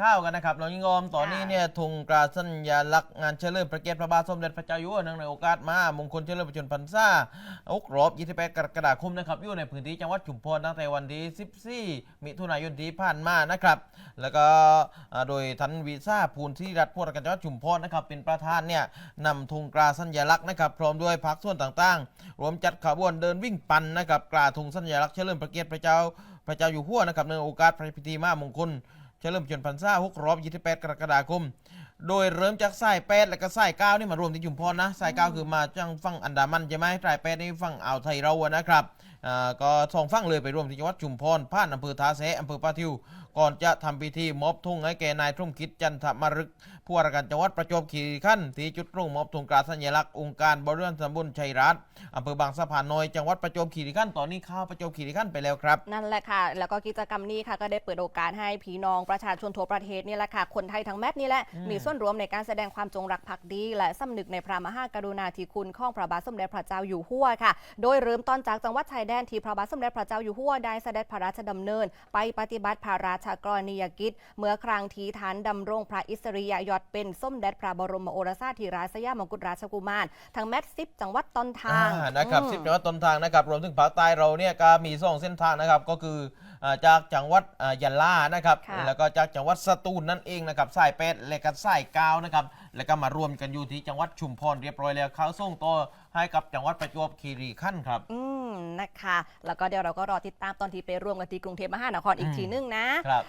ข้าวกันนะครับน้องยิงอมตอนนี้เนี่ยธงกราสัญลักษณ์งานเฉลิมพระเกียรติพระบาทสมเด็จพระเจ้าอยู่หัวเนื่องในโอกาสมามงคลเฉลิมพระชนมพรรษาอกรอบ28กรกฎาคมนะครับอยู่ในพื้นที่จังหวัดชุมพรตั้งแต่วันที่14มิถุนายนที่ผ่านมานะครับแล้วก็อ่าโดยทันวีซ่าภูลที่รัฐพวกกันจังหวัดชุมพรนะครับเป็นประธานเนี่ยนำธงกราสัญลักษณ์นะครับพร้อมด้วยพักส่วนต่างๆ รวมจัดขบวนเดินวิ่งปั่นนะครับกราธงสัญลักษณ์เฉลิมพระเกียรติพระเจ้าพระเจ้าอยู่หัวนะครับในโอกาสพระพิธีมามงคล เฉลิมพระชนมพรรษา6รอบ28กรกฎาคม โดยเริ่มจากสายแปดแล้วก็สายเก้านี่มารวมที่ชุมพรนะสายเก้าคือมาจังฝั่งอันดามันใช่ไหมสายแปดนี่ฝั่งอ่าวไทยเราอะนะครับอ่าก็สองฝั่งเลยไปรวมที่จังหวัดชุมพรผ่านอำเภอทาแสอำเภอปะทิวก่อนจะทำพิธีมอบทุ่งให้แก่นายทุ่มคิดจันทมรึกผู้ว่าราชการจังหวัดประจวบคีรีขันธ์ที่จุดรุ่งมอบทุ่งกราสัญลักษณ์องค์การบริหารตำบลชัยรัตน์อำเภอบางสะพานน้อยจังหวัดประจวบคีรีขันธ์ตอนนี้เข้าประจวบคีรีขันธ์ไปแล้วครับ นั่นแหละค่ะ แล้วก็กิจกรรมนี้ค่ะก็ได้เปิดโอกาสให้พี่น้องประชาชนทั่วประเทศนี่แหละค่ะคนไทยทั้งแมตนี่แหละอืมมีส่วนร่วมในการแสดงความจงรักภักดี และสำนึกในพระมหากรุณาธิคุณของพระบาทสมเด็จพระเจ้าอยู่หัวค่ะ โดยเริ่มต้นจากจังหวัดชายแดนที่พระบาทสมเด็จพระเจ้าอยู่หัวได้เสด็จพระราชดำเนิน ไปปฏิบัติพระราชกรณียกิจ เมื่อครั้งที่ฐานดำรงพระอิสริยยศเป็นส้มเด็จพระบรมโอรสาธิราชสยามกุฎราชกุมารทั้งแมตสิบจังหวัดต้นทางอ่านะครับอืมสิบจังหวัดต้นทางนะครับรวมถึงภาคใต้เราเนี่ยก็มีสองเส้นทางนะครับก็คืออ่าจากจังหวัดอ่ายะลานะครับค่ะแล้วก็จากจังหวัดสตูลนั่นเองนะครับสายเป็ดและก็สายกาวนะครับ แล้วก็มารวมกันอยู่ที่จังหวัดชุมพรเรียบร้อยแล้วเขาส่งต่อให้กับจังหวัดประจวบคีรีขันธ์ครับอืม นะคะ แล้วก็เดี๋ยวเราก็รอติดตามตอนที่ไปร่วมกันที่กรุงเทพมหานครอีกทีนึงนะครับ